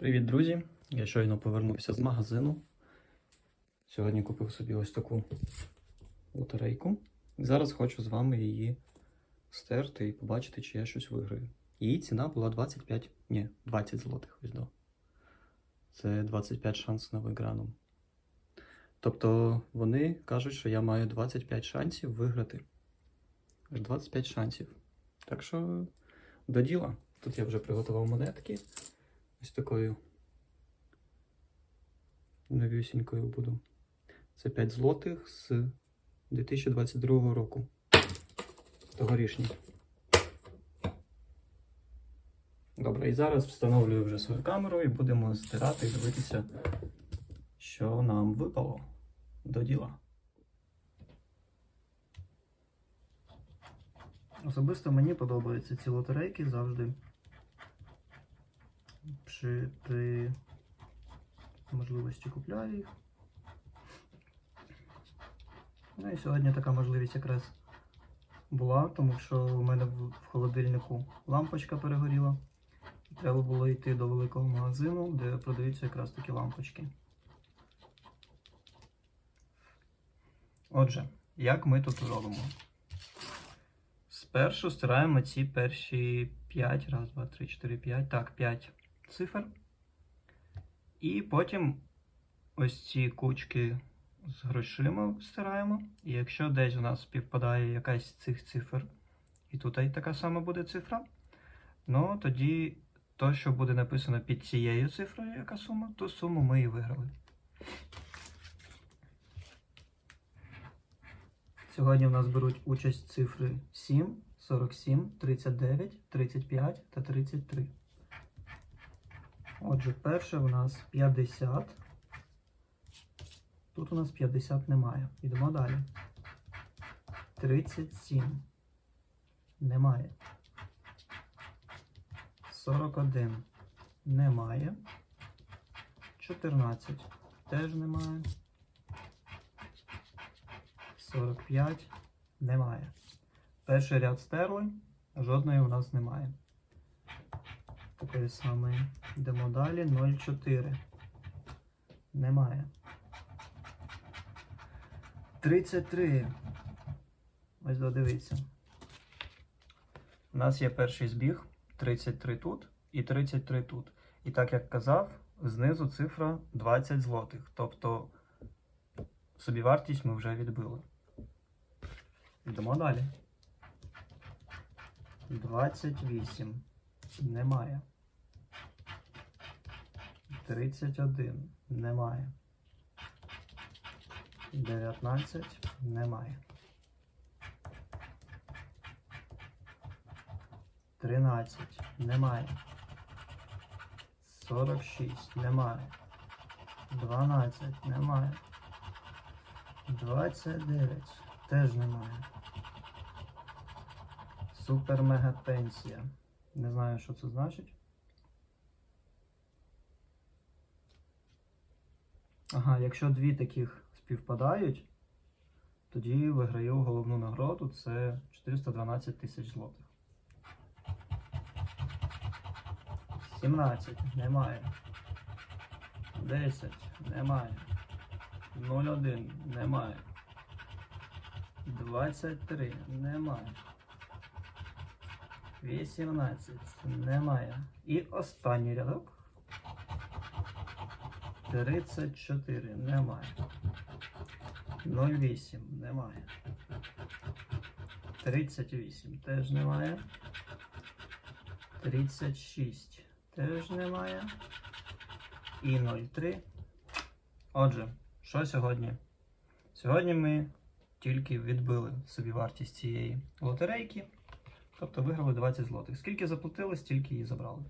Привіт, друзі! Я щойно повернувся з магазину. Сьогодні купив собі ось таку лотерейку. Зараз хочу з вами її стерти і побачити, чи я щось виграю. Її ціна була 25, ні, 20 злотих ось до. Це 25 шанс на виграну. Тобто вони кажуть, що я маю 25 шансів виграти. 25 шансів. Так що до діла. Тут я вже приготував монетки. Ось такою новісінькою буду. Це 5 злотих з 2022 року. Тогорішній. Добре, і зараз встановлюю вже свою камеру і будемо стирати і дивитися, що нам випало до діла. Особисто мені подобаються ці лотерейки завжди при, при можливості купляю їх. Ну і сьогодні така можливість якраз була, тому що у мене в, в холодильнику лампочка перегоріла. Треба було йти до великого магазину, де продаються якраз такі лампочки. Отже, як ми тут робимо? Спершу стираємо ці перші 5, раз, два, три, 4, 5, так, 5 цифр. І потім ось ці кучки з грошима стираємо. І якщо десь у нас співпадає якась з цих цифр, і тут така сама буде цифра, ну тоді то, що буде написано під цією цифрою, яка сума, ту суму ми і виграли. Сьогодні у нас беруть участь цифри 7, 47, 39, 35 та 33. Отже, перше у нас 50. Тут у нас 50 немає. Йдемо далі. 37. Немає. 41. Немає. 14. Теж немає. 45. Немає. Перший ряд стерли. Жодної у нас немає. Такої самої. Йдемо далі. 0,4. Немає. 33. Ось додивіться. У нас є перший збіг. 33 тут і 33 тут. І так як казав, знизу цифра 20 злотих. Тобто собівартість ми вже відбили. Йдемо далі. 28. Немає. 31. Немає. 19. Немає. 13. Немає. 46. Немає. 12. Немає. 29. Теж немає. Супер мега пенсія. Не знаю, що це значить. Ага, якщо дві таких співпадають, тоді виграю головну нагороду. Це 412 тисяч злотих. 17. Немає. 10. Немає. 01. Немає. 23. Немає. 18. Немає. І останній рядок. 34. Немає. 08. Немає. 38. Теж немає. 36. Теж немає. І 03. Отже, що сьогодні? Сьогодні ми тільки відбили собі вартість цієї лотерейки. Тобто виграли 20 злотих. Скільки заплатили, стільки і забрали.